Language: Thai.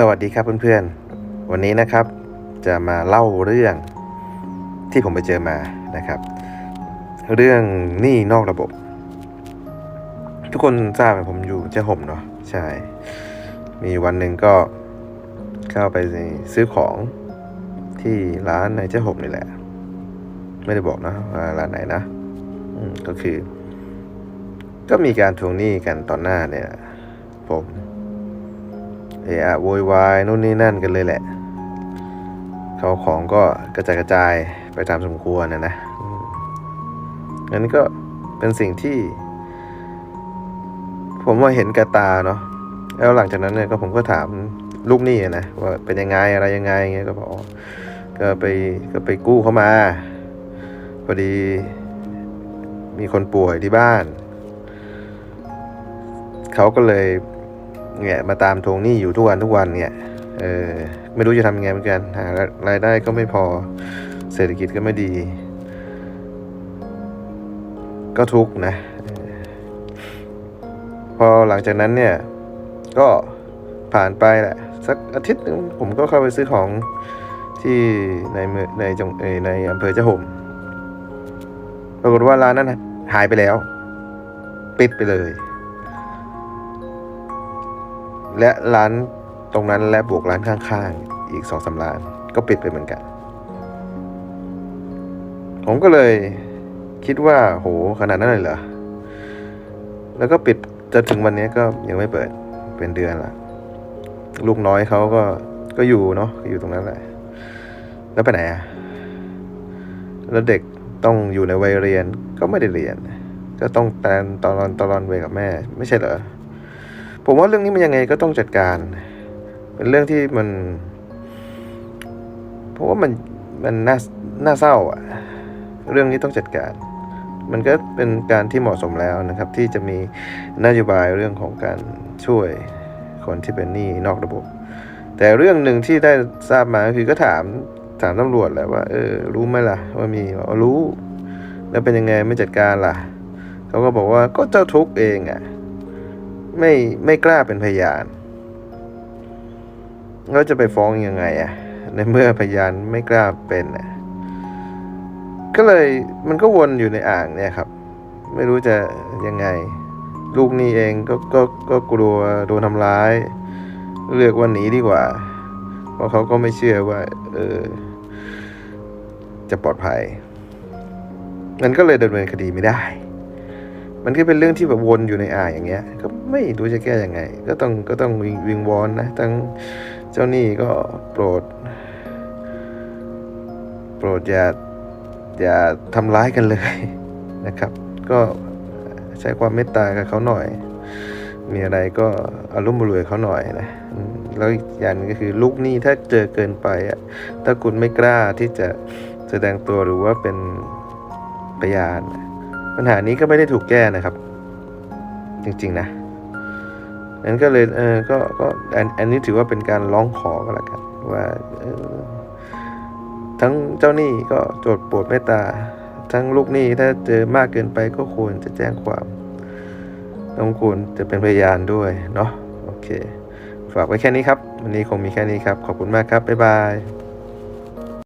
สวัสดีครับเพื่อนๆ วันนี้นะครับจะมาเล่าเรื่องที่ผมไปเจอมานะครับ เรื่องหนี้นอกระบบ ทุกคนทราบไหมผมอยู่เจ้าห่มเนาะใช่ มีวันหนึ่งก็เข้าไปซื้อของที่ร้านในเจ้าห่มนี่แหละ ไม่ได้บอกนะว่าร้านไหนนะก็คือ ก็มีการทวงหนี้กันตอนหน้าเนี่ย ผม เอะอะโวยวายนู่นนี่นั่นกันเลยแหละเขาของก็กระจายกระจายไปตามสมควรนะนะอันนี้ก็เป็นสิ่งที่ ผมว่าเห็นกระตาเนาะแล้วหลังจากนั้นเนี่ยก็ผมก็ถามลูกหนี้นะว่าเป็นยังไงอะไรยังไงเงี้ยก็บอกอ๋อก็ไปก็ไปกู้เขามาพอดี มีคนป่วยที่บ้าน เขาก็เลย เนี่ยมาตามทวงหนี้อยู่ทุกวันทุกวันเนี่ยเออไม่รู้จะทำยังไงเหมือนกันหารายได้ก็ไม่พอเศรษฐกิจก็ไม่ดี ก็ทุกนะ พอหลังจากนั้นเนี่ย ก็ผ่านไปแหละสักอาทิตย์นึงผมก็เข้าไปซื้อของที่ในเมืองในจังเอในอำเภอเจ้าห่มปรากฏว่าร้านนั้นหายไปแล้ว ปิดไปเลย และร้านตรงนั้นและบวกร้านข้างๆ อีกสองสาร้าน ก็ปิดไปเหมือนกัน ผมก็เลยคิดว่า โหขนาดนั้นเลยเหรอ แล้วก็ปิดจนถึงวันนี้ก็ยังไม่เปิดเป็นเดือนละลูกน้อยเขาก็ก็อยู่เนาะอยู่ตรงนั้นแหละ แล้วไปไหนอะแล้วเด็กต้องอยู่ในวัยเรียนก็ไม่ได้เรียน ก็ต้องแตนตอนตอนเวกับแม่ ไม่ใช่เหรอ ผมว่าเรื่องนี้มันยังไงก็ต้องจัดการ เป็นเรื่องที่มันเพราะว่ามันมันน่าน่าเศร้าอะเรื่องนี้ต้องจัดการ มันก็เป็นการที่เหมาะสมแล้วนะครับ ที่จะมีนโยบายเรื่องของการช่วยคนที่เป็นหนี้นอกระบบ แต่เรื่องหนึ่งที่ได้ทราบมาคือก็ถามถามตำรวจแหละว่าเออรู้ไหมล่ะ ว่ามีบอกว่ารู้ แล้วเป็นยังไงไม่จัดการล่ะเขาก็บอกว่าก็เจ้าทุกเองอะ ไม่ไม่กล้าเป็นพยานแล้วจะไปฟ้องยังไงอะในเมื่อพยานไม่กล้าเป็นอะก็เลยมันก็วนอยู่ในอ่างเนี่ยครับ ไม่รู้จะยังไง ลูกนี่เองก็ก็ก็กลัวโดนทำร้าย เลือกว่าหนีดีกว่า เพราะเขาก็ไม่เชื่อว่า เออ จะปลอดภัยมันก็เลยดำเนินคดีไม่ได้ มันก็เป็นเรื่องที่แบบวนอยู่ในอ่างอย่างเงี้ย ก็ไม่รู้จะแก้ยังไง ก็ต้องก็ต้องวิงวิงวอนนะทั้งเจ้าหนี้ก็โปรด โปรดอย่าอย่าทำร้ายกันเลยนะครับ ก็ใช้ความเมตตากับเขาหน่อย มีอะไรก็อารมณ์รวยเขาหน่อยนะแล้วอย่างนึงก็คือลูกหนี้ถ้าเจอเกินไปอะถ้าคุณไม่กล้าที่จะแสดงตัวหรือว่าเป็นพยาน ปัญหานี้ก็ไม่ได้ถูกแก้นะครับ จริงๆนะนั้นก็เลยเออก็ก็อันนี้ถือว่าเป็นการร้องขอก็แล้วกันว่าเออทั้งเจ้าหนี้ก็โจทย์ปรดเมตตา ทั้งลูกหนี้ถ้าเจอมากเกินไปก็ควรจะแจ้งความต้องควรจะเป็นพยานด้วยเนาะโอเค ฝากไว้แค่นี้ครับ วันนี้คงมีแค่นี้ครับ ขอบคุณมากครับ บ๊ายบาย